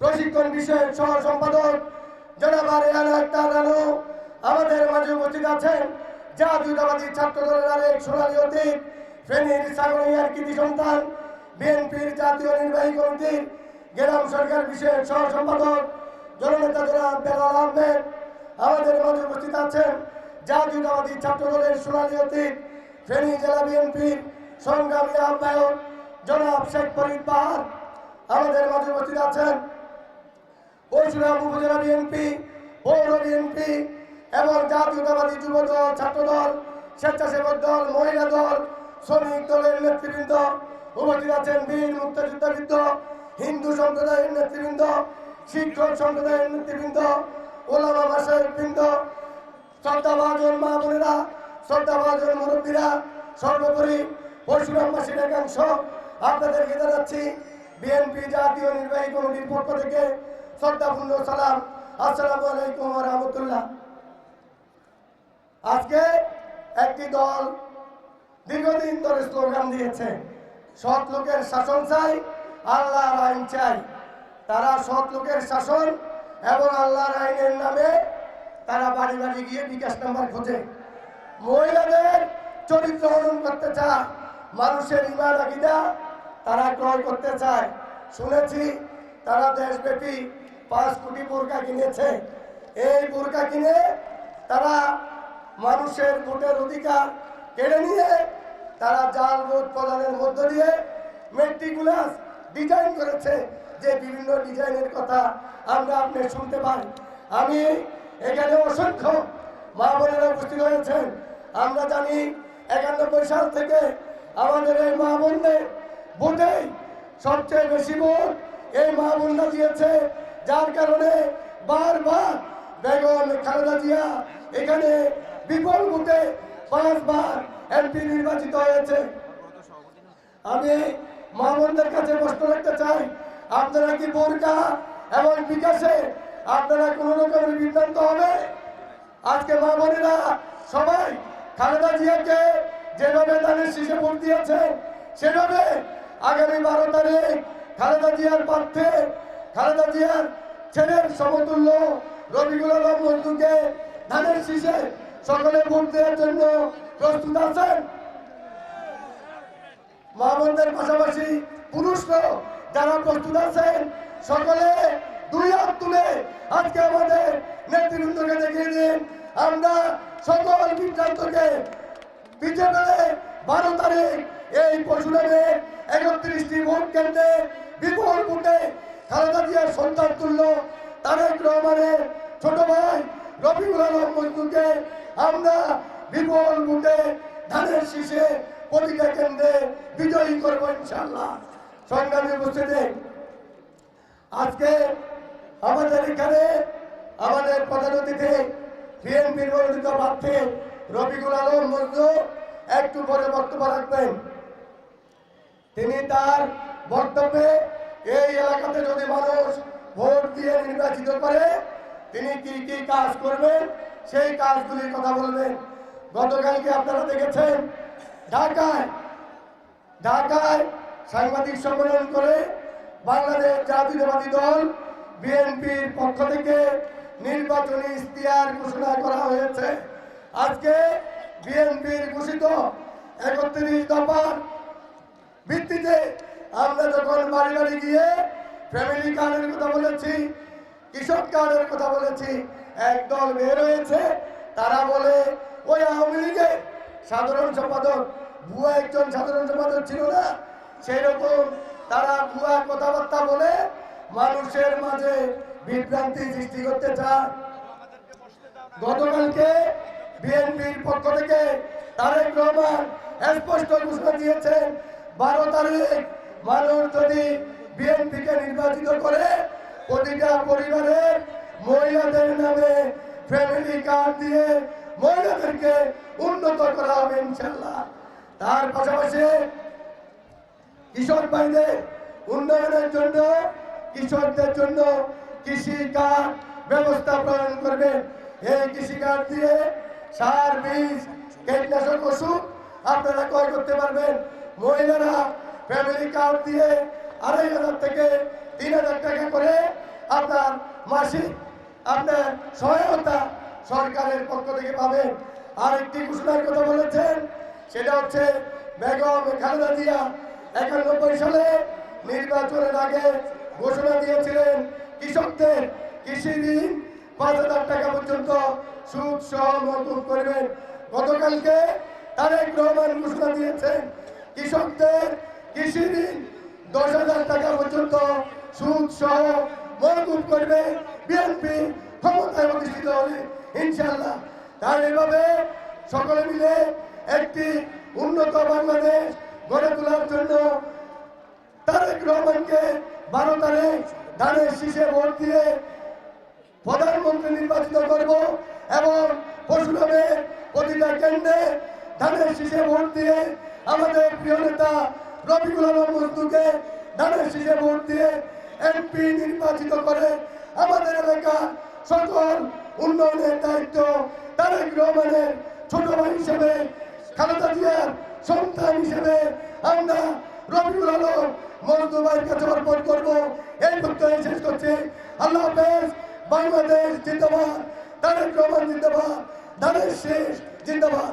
প্রশিক্ষণ বিষয়ক সহ সম্পাদক জনাব আমাদের মাঝে উপস্থিত আছেন জাতীয়তাবাদী ছাত্র দলের আরেক সোনালী অতীত, ফেনীর সাগরিয়ার কৃতি সন্তান, বিএনপির জাতীয় নির্বাহী কমিটির গ্রাম সরকার বিষয়ক সহ সম্পাদক জননেতা জনাব বেলাল আহমেদ, আমাদের মাঝে উপস্থিত আছেন জাতীয়তাবাদী ছাত্র দলের সোনালী অতীত, ফেনী জেলা বিএনপির সংগ্রামী আহ্বায়ক জনাব শেখ ফরিদ বাহার আমাদের মাঝে উপস্থিত আছেন পরশুরাম উপজেলা বিএনপি পৌর বিএনপি এবং জাতীয়তাবাদী যুব দল ছাত্র দল স্বেচ্ছাসেবক দল, মহিলা দল, শ্রমিক দলের নেতৃবৃন্দ উপস্থিত আছেন বীর মুক্তিযুদ্ধবৃন্দ, হিন্দু সম্প্রদায়ের নেতৃবৃন্দ শিক্ষক সম্প্রদায়ের নেতৃবৃন্দ, ওলামা মাসায় বৃন্দ, শ্রদ্ধাভাজন মা বোনেরা, শ্রদ্ধাভাজন মুরব্বীরা, সর্বোপরি পরশুরামবাসীর একাংশ, আপনাদেরকে জানাচ্ছি বিএনপি জাতীয় নির্বাহী কমিটির পক্ষ থেকে শ্রদ্ধাপূর্ণ সালাম আসসালামু আলাইকুম রহমতুল্লাহ। আজকে একটি দল দীর্ঘদিন ধরে স্লোগান দিয়েছে, সৎ লোকের শাসন চাই, আল্লাহর আইন চাই। তারা সৎ লোকের শাসন এবং আল্লাহর আইনের নামে তারা বাড়ি বাড়ি গিয়ে বিকাশ নাম্বার খোঁজে। মহিলাদের চরিত্র হরণ করতে চায়, মানুষের ইমান আকিদা তারা ক্রয় করতে চায়। শুনেছি তারা দেশব্যাপী পাঁচ কোটি বোরকা কিনেছে। এই বোরকা কিনে তারা মানুষের ভোটের অধিকার কেড়ে নিয়ে তারা জাল ভোট প্রদানের মধ্য দিয়ে মেট্রিকুলাস ডিজাইন করেছে, যে বিভিন্ন ডিজাইনের কথা আমরা আপনি শুনতে পাই। আমি এখানে অসংখ্য মা বোনেরা উপস্থিত হয়েছেন। আমরা জানি একানব্বই সাল থেকে আমাদের এই মা বোনদের ভোটে সবচেয়ে বেশি ভোট এই মা বোনরা দিয়েছে। যার কারণে বারবার বেগম খালেদা জিয়া এখানে বিপুল ভোটে পাঁচবার এমপি নির্বাচিত হয়েছে। আমি মা বোনদের কাছে প্রশ্ন রাখতে চাই, আপনারা কি বোরকা এবং বিকাশে আপনারা কোনো রকমের বিভ্রান্ত হবে? আজকে মা সবাই খালেদা জিয়াকে যেভাবে তাদের শিশু ভোট দিয়েছে, সেভাবে আগামী বারো তারিখ খালেদা জিয়ার প্রার্থে খালেদা জিয়ার ছেলের সমতুল্য রবিগুল আলম ধানের শীষে সকলে ভোট দেওয়ার জন্য প্রস্তুত আছেন। মা বোনদের পাশাপাশি পুরুষরাও যারা প্রস্তুত আছেন, সকলে দুই হাত তুলে আজকে আমাদের নেতৃবৃন্দকে দেখিয়ে দিন। আমরা সকল বিভ্রান্তকে ফেলে বারো তারিখ এই পরশুরামে একত্রিশটি ভোট কেন্দ্রে বিপুল ভোটে জিয়ার সন্তান তুল্য তারেক রহমানের ছোট ভাই রবিউল আলম মজদুরকে আমরা বিপুল ভোটে ধানের শীষে প্রতিটা কেন্দ্রে বিজয়ী করব ইনশাল্লাহ সংগ্রামী উপস্থিতি, আজকে আমাদের এখানে আমাদের প্রধান অতিথি, বিএনপির মনোনীত প্রার্থী রবিকুল আলম মজদু একটু পরে বক্তব্য রাখবেন। তিনি তার বক্তব্যে এই এলাকাতে যদি মানুষ ভোট দিয়ে নির্বাচিত করে, তিনি কি কি কাজ করবেন? সেই কাজগুলির কথা বলবেন। গতকালকে আপনারা দেখেছেন, ঢাকায় ঢাকায় সাংবাদিক সম্মেলন করে বাংলাদেশ জাতীয়তাবাদী দল বিএনপির পক্ষ থেকে নির্বাচনী ইশতেহার ঘোষণা করা হয়েছে। আজকে বিএনপির ঘোষিত একত্রিশ দফার ভিত্তিতে আমরা যখন বাড়ি বাড়ি গিয়ে ফ্যামিলি কার্ডের কথা বলেছি, কৃষক কার্ডের কথা বলেছি একদল বের হয়েছে, তারা বলে, ওই আওয়ামী লীগের সাধারণ সম্পাদক, ভুয়া একজন সাধারণ সম্পাদক ছিল না? সেই রকম তারা ভুয়া কথাবার্তা বলে মানুষের মাঝে বিভ্রান্তি সৃষ্টি করতে চায়। গতকালকে বিএনপির পক্ষ থেকে তারেক রহমান স্পষ্ট ঘোষণা দিয়েছেন, বারো তারিখ মানুষ যদি বিএনপিকে নির্বাচিত করে, প্রতিটা পরিবারের মহিলাদের নামে ফ্যামিলি কার্ড দিয়ে মহিলাদেরকে উন্নত করা হবে ইনশাল্লাহ তার পাশাপাশি কৃষক ভাইদের উন্নয়নের জন্য, কৃষকদের জন্য কৃষি কার্ড ব্যবস্থা প্রদান করবে এই কৃষি কার্ড দিয়ে সার, বীজ, কীটনাশক ওষুধ আপনারা ক্রয় করতে পারবেন। মহিলারা ফ্যামিলি কার্ড দিয়ে আড়াই হাজার থেকে তিন হাজার টাকা করে আপনার মাসিক আপনার সহায়তা সরকারের পক্ষ থেকে পাবেন। আরেকটি ঘোষণার কথা বলেছেন, সেটা হচ্ছে বেগম খালেদা জিয়া একানব্বই সালে নির্বাচনের আগে ঘোষণা দিয়েছিলেন, কৃষকদের কৃষি ঋণ পাঁচ হাজার টাকা পর্যন্ত সুদ সহ মকুব করবেন। গতকালকে তারেক রহমান ঘোষণা দিয়েছেন, কৃষকদের কৃষি ঋণ দশ হাজার টাকা পর্যন্ত সুদ সহ মকুব করবে বিএনপি ক্ষমতায় অধিষ্ঠিত হলে ইনশাল্লাহ তার এভাবে সকলে মিলে একটি উন্নত বাংলাদেশ গড়ে তোলার জন্য তারেক রহমানকে বারো তারিখ ধানের শীষে ভোট দিয়ে প্রধানমন্ত্রী নির্বাচিত করব এবং পরশুরামের প্রতিটা কেন্দ্রে ধানের শীষে ভোট দিয়ে আমাদের প্রিয় নেতা রবিকুল আলম মজদুকে ধানের ভোট দিয়ে এমপি নির্বাচিত করে আমাদের এলাকার সকল উন্নয়নের দায়িত্ব তারেক রহমানের ছোট ভাই হিসেবে, খালেদা জিয়ার সন্তান হিসেবে আমরা রবিউল আলম মজদুবাইয়ের কাছে অর্পণ করব। এই বক্তব্য শেষ করছি। আল্লাহ হাফেজ। বাংলাদেশ জিন্দাবাদ। তারেক রহমান জিন্দাবাদ। ধানের শেষ জিন্দাবাদ।